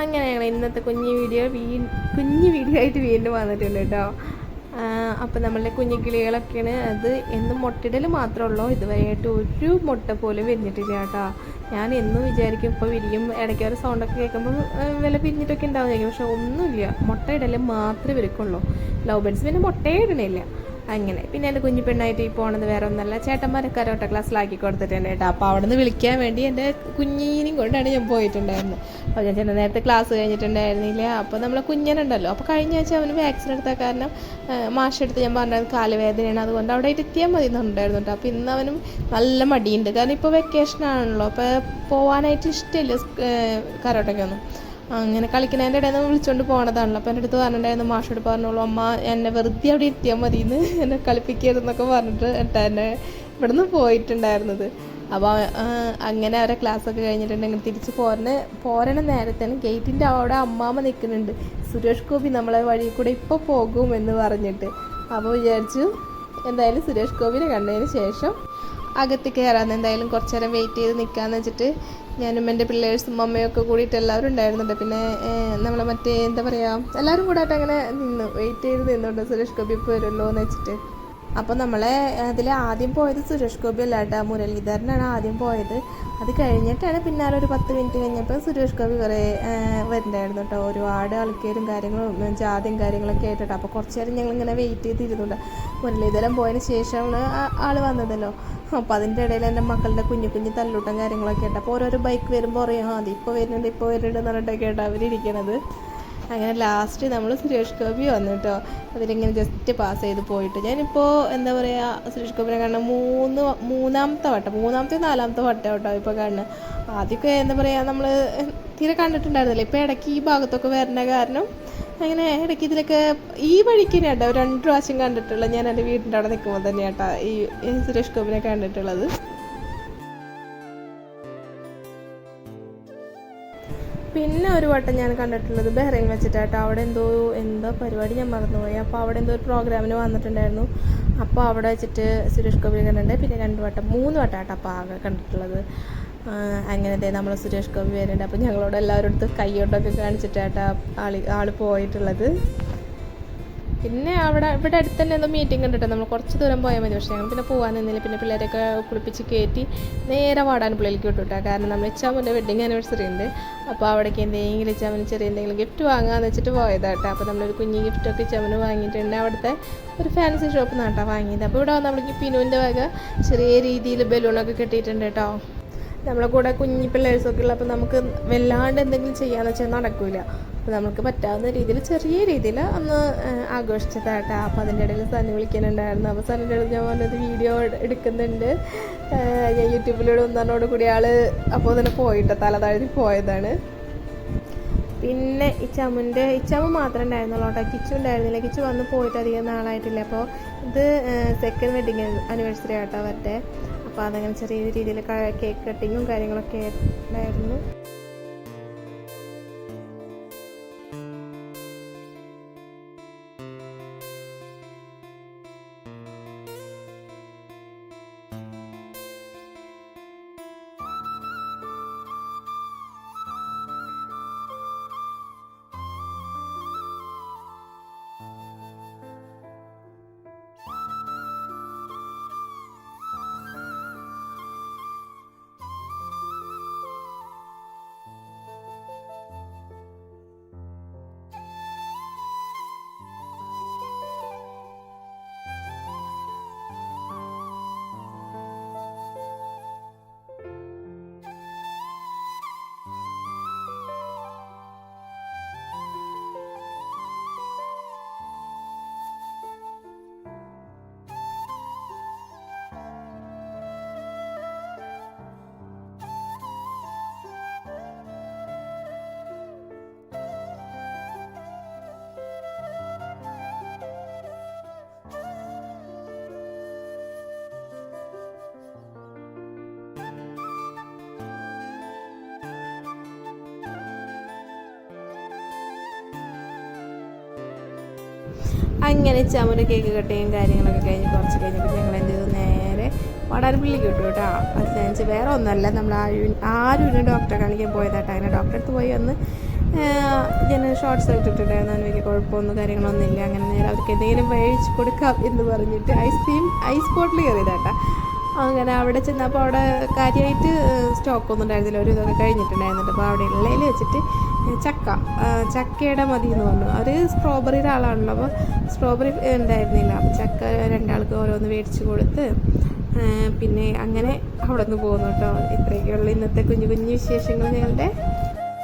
അങ്ങനെ ഞങ്ങൾ ഇന്നത്തെ കുഞ്ഞു വീഡിയോ. വീ കുഞ്ഞു വീഡിയോ ആയിട്ട് വീണ്ടും വന്നിട്ടുണ്ട് കേട്ടോ. അപ്പം നമ്മളുടെ കുഞ്ഞു കിളികളൊക്കെയാണ് അത് എന്നും മുട്ടയിടൽ മാത്രമേ ഉള്ളൂ. ഇതുവരെയായിട്ട് ഒരു മുട്ട പോലും വിരിഞ്ഞിട്ടില്ല കേട്ടോ. ഞാൻ എന്നും വിചാരിക്കും ഇപ്പോൾ വിരിയും ഇടയ്ക്ക് ഒരു സൗണ്ടൊക്കെ കേൾക്കുമ്പോൾ വില പിരിഞ്ഞിട്ടൊക്കെ ഉണ്ടാവുമായിരിക്കും പക്ഷെ ഒന്നുമില്ല. മുട്ടയിടൽ മാത്രമേ വിരിക്കുള്ളൂ. ലവ് ബേഡ്സ് പിന്നെ മുട്ടയേ ഇടണില്ല അങ്ങനെ. പിന്നെ എന്റെ കുഞ്ഞു പെണ്ണായിട്ട് ഈ പോണത് വേറെ ഒന്നല്ല ചേട്ടന്മാരെ കരോട്ട ക്ലാസ്സിലാക്കി കൊടുത്തിട്ടുണ്ട് കേട്ടോ. അപ്പോൾ അവിടെ നിന്ന് വിളിക്കാൻ വേണ്ടി എന്റെ കുഞ്ഞിനെയും കൊണ്ടാണ് ഞാൻ പോയിട്ടുണ്ടായിരുന്നത്. അപ്പോൾ ഞാൻ ചെന്ന നേരത്തെ ക്ലാസ് കഴിഞ്ഞിട്ടുണ്ടായിരുന്നില്ല. അപ്പോൾ നമ്മളെ കുഞ്ഞനുണ്ടല്ലോ. അപ്പോൾ കഴിഞ്ഞ ആഴ്ച അവന് വാക്സിൻ എടുത്ത കാരണം മാഷ് മാഷെടുത്ത് ഞാൻ പറഞ്ഞത് കാലുവേദനയാണ്. അതുകൊണ്ട് അവിടെ എത്തിയാൽ മതി എന്നുണ്ടായിരുന്നു കേട്ടോ. അപ്പോൾ ഇന്ന് അവനും നല്ല മടിയുണ്ട്. കാരണം ഇപ്പോൾ വെക്കേഷൻ ആണല്ലോ. അപ്പോൾ പോകാനായിട്ട് ഇഷ്ടമില്ല കരോട്ടയ്ക്കൊന്നും. അങ്ങനെ കളിക്കുന്നതിന്റെ ഇടയിൽ നിന്ന് വിളിച്ചുകൊണ്ട് പോണതാണല്ലോ. അപ്പോൾ എന്റെ അടുത്ത് പറഞ്ഞിട്ടുണ്ടായിരുന്നു മാഷോട് പറഞ്ഞോളൂ അമ്മ എന്നെ വെറുതെ അവിടെ ഇരുത്തിയാൽ മതി എന്ന് എന്നെ കളിപ്പിക്കരുതെന്നൊക്കെ പറഞ്ഞിട്ട് എന്നിട്ട് എന്നെ ഇവിടുന്ന് പോയിട്ടുണ്ടായിരുന്നത്. അപ്പോൾ അങ്ങനെ അവരെ ക്ലാസ്സൊക്കെ കഴിഞ്ഞിട്ടുണ്ടെങ്കിൽ തിരിച്ച് പോരണ പോരണ നേരത്തേന് ഗേറ്റിന്റെ അവിടെ അമ്മാമ്മ നിൽക്കുന്നുണ്ട് സുരേഷ് ഗോപി നമ്മളെ വഴി കൂടെ ഇപ്പോൾ പോകും എന്ന് പറഞ്ഞിട്ട്. അപ്പോൾ വിചാരിച്ചു എന്തായാലും സുരേഷ് ഗോപിനെ കണ്ടതിന് ശേഷം അകത്ത് കയറാന്ന് എന്തായാലും കുറച്ച് നേരം വെയിറ്റ് ചെയ്ത് നിൽക്കാന്ന് വെച്ചിട്ട് ഞാനും എന്റെ പിള്ളേഴ്സും അമ്മയൊക്കെ കൂടിയിട്ട് എല്ലാവരും ഉണ്ടായിരുന്നുണ്ട്. പിന്നെ നമ്മൾ മറ്റേ എന്താ പറയുക എല്ലാവരും കൂടായിട്ട് അങ്ങനെ നിന്നു വെയിറ്റ് ചെയ്ത് നിന്നുണ്ട്. സുരേഷ് ഗോപി ഇപ്പോൾ വരുമല്ലോ എന്ന് വെച്ചിട്ട്. അപ്പോൾ നമ്മളെ അതിൽ ആദ്യം പോയത് സുരേഷ് ഗോപി അല്ല കേട്ടോ. മുരളീധരനാണ് ആദ്യം പോയത്. അത് കഴിഞ്ഞിട്ടാണ് പിന്നാലെ ഒരു പത്ത് മിനിറ്റ് കഴിഞ്ഞപ്പോൾ സുരേഷ് ഗോപി കുറേ വരുന്നുണ്ടായിരുന്നു കേട്ടോ. ഒരുപാട് ആൾക്കാരും കാര്യങ്ങളും ജാതിയും കാര്യങ്ങളൊക്കെ ആയിട്ടോ അപ്പോൾ കുറച്ച് നേരം ഞങ്ങളിങ്ങനെ വെയിറ്റ് ചെയ്തിരുന്നുണ്ട്. മുരളീധരൻ പോയതിന് ശേഷമാണ് ആൾ വന്നതല്ലോ. അപ്പോൾ അതിന്റെ ഇടയിൽ എന്റെ മക്കളുടെ കുഞ്ഞു കുഞ്ഞു തല്ലൂട്ടം കാര്യങ്ങളൊക്കെ ഉണ്ട് അപ്പോൾ ഓരോരോ ബൈക്ക് വരുമ്പോൾ അറിയാം അത് ഇപ്പോൾ വരുന്നുണ്ട് ഇപ്പോൾ വരുന്നുണ്ട് എന്ന് പറഞ്ഞിട്ടൊക്കെ ആയിട്ട് അവരിയ്ക്കണത്. അങ്ങനെ ലാസ്റ്റ് നമ്മൾ സുരേഷ് ഗോപി വന്നു കേട്ടോ അതിലിങ്ങനെ ജസ്റ്റ് പാസ് ചെയ്ത് പോയിട്ട്. ഞാനിപ്പോൾ എന്താ പറയുക സുരേഷ് ഗോപിനെ കാണുന്ന മൂന്ന് മൂന്നാമത്തെ വട്ടം മൂന്നാമത്തെ നാലാമത്തെ വട്ടം കേട്ടോ ഇപ്പോൾ കാണുന്നത് ആദ്യമൊക്കെ എന്താ പറയുക നമ്മൾ തീരെ കണ്ടിട്ടുണ്ടായിരുന്നില്ല. ഇപ്പോൾ ഇടയ്ക്ക് ഈ ഭാഗത്തൊക്കെ വരുന്ന കാരണം അങ്ങനെ ഇടയ്ക്ക് ഇതിലൊക്കെ ഈ വഴിക്ക് തന്നെ കേട്ടോ രണ്ട് പ്രാവശ്യം കണ്ടിട്ടുള്ളത് ഞാൻ എന്റെ വീടിന്റെ അവിടെ നിൽക്കുമ്പോൾ തന്നെ കേട്ടോ ഈ സുരേഷ് ഗോപിനെ കണ്ടിട്ടുള്ളത്. പിന്നെ ഒരു വട്ടം ഞാൻ കണ്ടിട്ടുള്ളത് ബഹ്റൈൻ വെച്ചിട്ടാട്ടോ. അവിടെ എന്തോ എന്തോ പരിപാടി ഞാൻ മറന്നുപോയി. അപ്പോൾ അവിടെ എന്തോ ഒരു പ്രോഗ്രാമിന് വന്നിട്ടുണ്ടായിരുന്നു. അപ്പോൾ അവിടെ വെച്ചിട്ട് സുരേഷ് ഗോപി കണ്ടിട്ടുണ്ട്. പിന്നെ രണ്ട് വട്ടം മൂന്ന് വട്ടമാട്ടോ അപ്പോൾ ആകെ കണ്ടിട്ടുള്ളത്. അങ്ങനത്തെ നമ്മൾ സുരേഷ് ഗോപി വരുന്നുണ്ട്. അപ്പോൾ ഞങ്ങളോട് എല്ലാവരും അടുത്ത് കൈയോട്ടൊക്കെ കാണിച്ചിട്ടായിട്ടാണ് ആളി ആൾ പോയിട്ടുള്ളത്. പിന്നെ അവിടെ ഇവിടെ അടുത്ത് തന്നെ എന്തോ മീറ്റിംഗ് ഉണ്ട് നമ്മൾ കുറച്ച് ദൂരം പോയാൽ മതി. പക്ഷേ ഞങ്ങൾ പിന്നെ പോകാൻ നിന്നില്ല. പിന്നെ പിള്ളേരെയൊക്കെ കുളിപ്പിച്ച് കയറ്റി നേരെ വാടാൻപുള്ളിയിലേക്ക് വിട്ടു കേട്ടോ. കാരണം നമ്മൾ ഇച്ചാമിന്റെ വെഡിങ് ആനിവേഴ്സറി ഉണ്ട്. അപ്പോൾ അവിടേക്ക് എന്തെങ്കിലും ഇച്ചാമിന് ചെറിയ എന്തെങ്കിലും ഗിഫ്റ്റ് വാങ്ങാമെന്ന് വെച്ചിട്ട് പോയതാട്ടോ അപ്പോൾ നമ്മളൊരു കുഞ്ഞു ഗിഫ്റ്റൊക്കെ ഇച്ചാമിന് വാങ്ങിയിട്ടുണ്ട്. അവിടുത്തെ ഒരു ഫാൻസി ഷോപ്പ് നിന്നാട്ടോ വാങ്ങിയത്. അപ്പോൾ ഇവിടെ നമ്മൾക്ക് പിനുവിന്റെ വക ചെറിയ രീതിയിൽ ബലൂണൊക്കെ കിട്ടിയിട്ടുണ്ട് കേട്ടോ. നമ്മളെ കൂടെ കുഞ്ഞി പിള്ളേഴ്സൊക്കെ ഉള്ള അപ്പോൾ നമുക്ക് വല്ലാണ്ട് എന്തെങ്കിലും ചെയ്യാമെന്ന് വെച്ചാൽ നടക്കില്ല അപ്പോൾ നമുക്ക് പറ്റാവുന്ന രീതിയിൽ ചെറിയ രീതിയിൽ ഒന്ന് ആഘോഷിച്ചതാട്ടാ. അപ്പോൾ അതിന്റെ ഇടയിൽ സണ്ണി വിളിക്കാനുണ്ടായിരുന്നു അപ്പോൾ സണ്ണിന്റെ ഇടയിൽ ഞാൻ പറഞ്ഞത് വീഡിയോ എടുക്കുന്നുണ്ട്. ഞാൻ യൂട്യൂബിലൂടെ ഒന്നറിനോട് കൂടി ആൾ അപ്പോൾ തന്നെ പോയിട്ട് തല താഴ്ത്തി പോയതാണ്. പിന്നെ ഇച്ചാമുന്റെ ഇച്ചാമ്മ മാത്രമേ ഉണ്ടായിരുന്നുള്ളൂ കേട്ടോ. കിച്ചു ഉണ്ടായിരുന്നില്ല. കിച്ചു വന്ന് പോയിട്ട് അധികം നാളായിട്ടില്ല. അപ്പോൾ ഇത് സെക്കൻഡ് വെഡിങ് ആനിവേഴ്സറി ആട്ടോ അവരുടെ. അപ്പോൾ അതങ്ങനെ ചെറിയ രീതിയിൽ കേക്ക് കട്ടിങ്ങും കാര്യങ്ങളൊക്കെ ഉണ്ടായിരുന്നു. അങ്ങനെ ചമര കേക്ക് കട്ടിയും കാര്യങ്ങളൊക്കെ കഴിഞ്ഞ് കുറച്ച് കഴിഞ്ഞപ്പോൾ ഞങ്ങൾ എന്ത് ചെയ്തു? നേരെ വടാരപ്പള്ളിക്ക് കിട്ടും കേട്ടോ. അതിനനുസരിച്ച് വേറെ ഒന്നല്ല നമ്മൾ ആരും ആരും ഡോക്ടറെ കാണിക്കാൻ പോയതാട്ടോ അങ്ങനെ ഡോക്ടറെ അടുത്ത് പോയി വന്ന് ഞാൻ ഷോർട്ട്സ് ഇട്ടിട്ടുണ്ടായിരുന്നു. വലിയ കുഴപ്പമൊന്നും കാര്യങ്ങളൊന്നും ഇല്ല. അങ്ങനെ നേരെ അവർക്ക് എന്തെങ്കിലും മേടിച്ച് കൊടുക്കാം എന്ന് പറഞ്ഞിട്ട് ഐസ്ക്രീം ഐസ് ബോട്ടിൽ കയറിയതാട്ടാ അങ്ങനെ അവിടെ ചെന്നപ്പോൾ അവിടെ കാര്യമായിട്ട് സ്റ്റോക്ക് ഒന്നും ഉണ്ടായിരുന്നില്ല. ഒരു ഇതൊക്കെ കഴിഞ്ഞിട്ടുണ്ടായിരുന്നുണ്ട് അപ്പോൾ അവിടെ ഉള്ളതിൽ വെച്ചിട്ട് ചക്ക ചക്കയുടെ മതി എന്ന് പറഞ്ഞു. അവർ സ്ട്രോബെറിയുടെ ആളാണല്ലോ. അപ്പോൾ സ്ട്രോബെറി ഉണ്ടായിരുന്നില്ല. അപ്പോൾ ചക്ക രണ്ടാൾക്ക് ഓരോന്ന് മേടിച്ച് കൊടുത്ത് പിന്നെ അങ്ങനെ അവിടെ നിന്ന് പോകുന്നു കേട്ടോ. ഇത്രയൊക്കെയുള്ള ഇന്നത്തെ കുഞ്ഞു കുഞ്ഞു വിശേഷങ്ങൾ ഞങ്ങളുടെ.